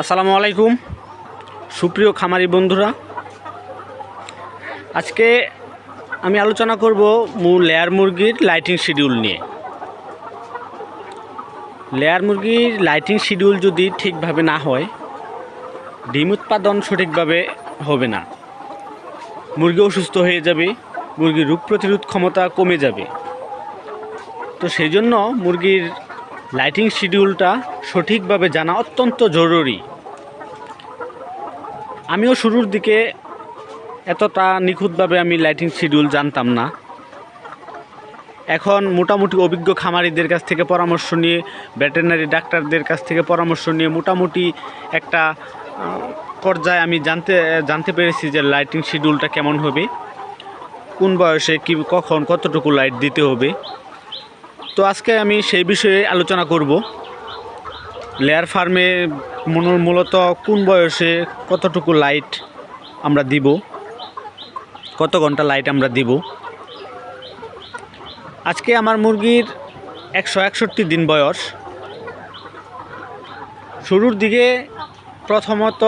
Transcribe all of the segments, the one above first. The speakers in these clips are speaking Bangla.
আসসালামু আলাইকুম। সুপ্রিয় খামারি বন্ধুরা, আজকে আমি আলোচনা করব লেয়ার মুরগির লাইটিং শিডিউল নিয়ে। লেয়ার মুরগির লাইটিং শিডিউল যদি ঠিকভাবে না হয়, ডিম উৎপাদন সঠিকভাবে হবে না। মুরগি অসুস্থ হয়ে যাবে, মুরগির রোগ প্রতিরোধ ক্ষমতা কমে যাবে। তো সেই জন্য মুরগির লাইটিং শিডিউলটা সঠিকভাবে জানা অত্যন্ত জরুরি। আমিও শুরুর দিকে এতটা নিখুঁতভাবে আমি লাইটিং শিডিউল জানতাম না। এখন মোটামুটি অভিজ্ঞ খামারিদের কাছ থেকে পরামর্শ নিয়ে ভেটেরিনারি ডাক্তারদের কাছ থেকে পরামর্শ নিয়ে মোটামুটি একটা পর্যায়ে আমি জানতে জানতে পেরেছি যে লাইটিং শিডিউলটা কেমন হবে, কোন বয়সে কি, কখন কতটুকু লাইট দিতে হবে। তো আজকে আমি সেই বিষয়ে আলোচনা করব। লেয়ার ফার্মে মূল- মূলত কোন বয়সে কতটুকু লাইট আমরা দিব? কত ঘণ্টা লাইট আমরা দিব? আজকে আমার মুরগির একশো একষট্টি দিন বয়স। শুরুর দিকে প্রথমত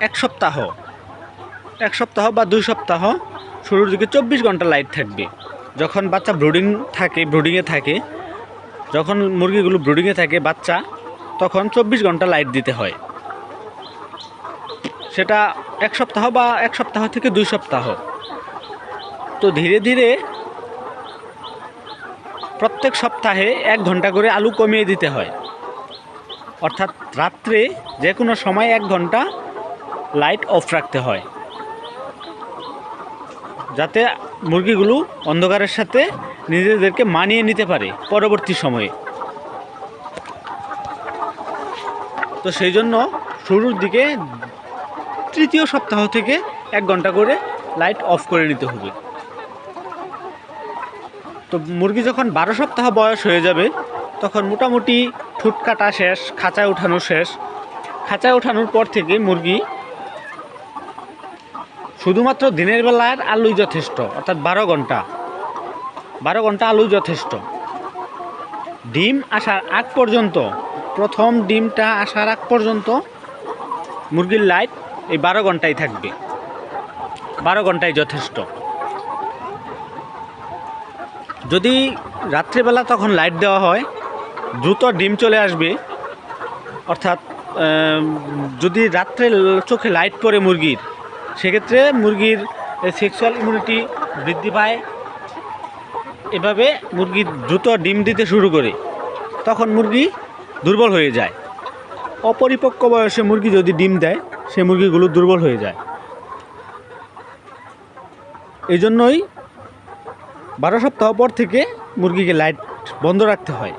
এক সপ্তাহ এক সপ্তাহ বা দুই সপ্তাহ, শুরুর দিকে চব্বিশ ঘণ্টা লাইট থাকবে। যখন বাচ্চা ব্রুডিং থাকে ব্রুডিংয়ে থাকে, যখন মুরগিগুলো ব্রুডিংয়ে থাকে, বাচ্চা, তখন চব্বিশ ঘণ্টা লাইট দিতে হয়। সেটা এক সপ্তাহ বা এক সপ্তাহ থেকে দুই সপ্তাহ। তো ধীরে ধীরে প্রত্যেক সপ্তাহে এক ঘণ্টা করে আলু কমিয়ে দিতে হয়। অর্থাৎ রাত্রে যে কোনো সময় এক ঘণ্টা লাইট অফ রাখতে হয়। যাতে মুরগিগুলো অন্ধকারের সাথে নিজেদেরকে মানিয়ে নিতে পারে পরবর্তী সময়ে। তো সেই জন্য শুরুর দিকে তৃতীয় সপ্তাহ থেকে এক ঘণ্টা করে লাইট অফ করে নিতে হবে। তো মুরগি যখন বারো সপ্তাহ বয়স হয়ে যাবে, তখন মোটামুটি ঠুট কাটা শেষ, খাঁচায় ওঠানো শেষ। খাঁচায় ওঠানোর পর থেকে মুরগি শুধুমাত্র দিনের বেলার আলুই যথেষ্ট, অর্থাৎ বারো ঘণ্টা। বারো ঘণ্টা আলুই যথেষ্ট। ডিম আসার আগ পর্যন্ত, প্রথম ডিমটা আসার আগ পর্যন্ত মুরগির লাইট এই বারো ঘন্টাই থাকবে। বারো ঘন্টাই যথেষ্ট। যদি রাত্রেবেলা তখন লাইট দেওয়া হয়, দ্রুত ডিম চলে আসবে। অর্থাৎ যদি রাত্রে চোখে লাইট পড়ে মুরগির সেক্ষেত্রে মুরগির সেক্সুয়াল ইমিউনিটি বৃদ্ধি পায়। এভাবে মুরগি দ্রুত ডিম দিতে শুরু করে, তখন মুরগি দুর্বল হয়ে যায়। অপরিপক্ক বয়সে মুরগি যদি ডিম দেয়, সে মুরগিগুলো দুর্বল হয়ে যায়। এই জন্যই বারো সপ্তাহ পর থেকে মুরগিকে লাইট বন্ধ রাখতে হয়।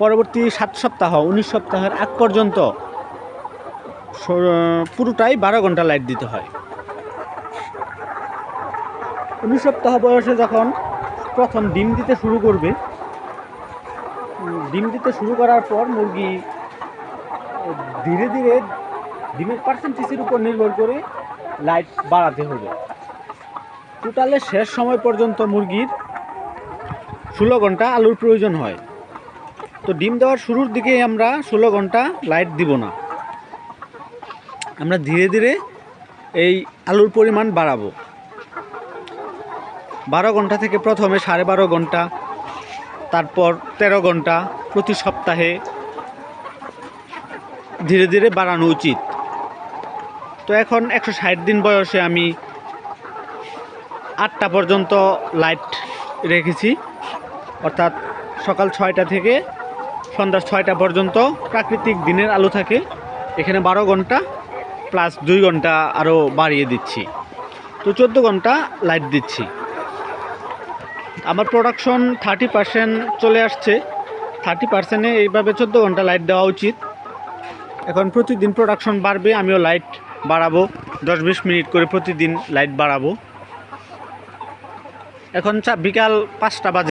পরবর্তী সাত সপ্তাহ, উনিশ সপ্তাহের আগ পর্যন্ত পুরোটাই বারো ঘণ্টা লাইট দিতে হয়। উনিশ সপ্তাহ বয়সে যখন প্রথম ডিম দিতে শুরু করবে ডিম দিতে শুরু করার পর মুরগি ধীরে ধীরে ডিমের পার্সেন্টেজের উপর নির্ভর করে লাইট বাড়াতে হবে। টোটালে শেষ সময় পর্যন্ত মুরগির ষোলো ঘণ্টা আলুর প্রয়োজন হয়। তো ডিম দেওয়ার শুরুর দিকে আমরা ষোলো ঘণ্টা লাইট দিব না। আমরা ধীরে ধীরে এই আলুর পরিমাণ বাড়াবো। বারো ঘণ্টা থেকে প্রথমে সাড়ে বারো ঘণ্টা, তারপর তেরো ঘণ্টা প্রতি সপ্তাহে ধীরে ধীরে বাড়ানো উচিত। তো এখন একশো ষাট দিন বয়সে আমি আটটা পর্যন্ত লাইট রেখেছি। অর্থাৎ সকাল ছয়টা থেকে সন্ধ্যা ছয়টা পর্যন্ত প্রাকৃতিক দিনের আলো থাকে। এখানে বারো ঘণ্টা প্লাস দুই ঘণ্টা আরও বাড়িয়ে দিচ্ছি। তো চোদ্দ ঘণ্টা লাইট দিচ্ছি। আমার প্রোডাকশন থার্টি পার্সেন্ট চলে আসছে। থার্টি পার্সেন্টে এইভাবে চোদ্দ ঘণ্টা লাইট দেওয়া উচিত। এখন প্রতিদিন প্রোডাকশন বাড়বে, আমিও লাইট বাড়াবো। দশ বিশ মিনিট করে প্রতিদিন লাইট বাড়াবো। এখন বিকাল পাঁচটা বাজে।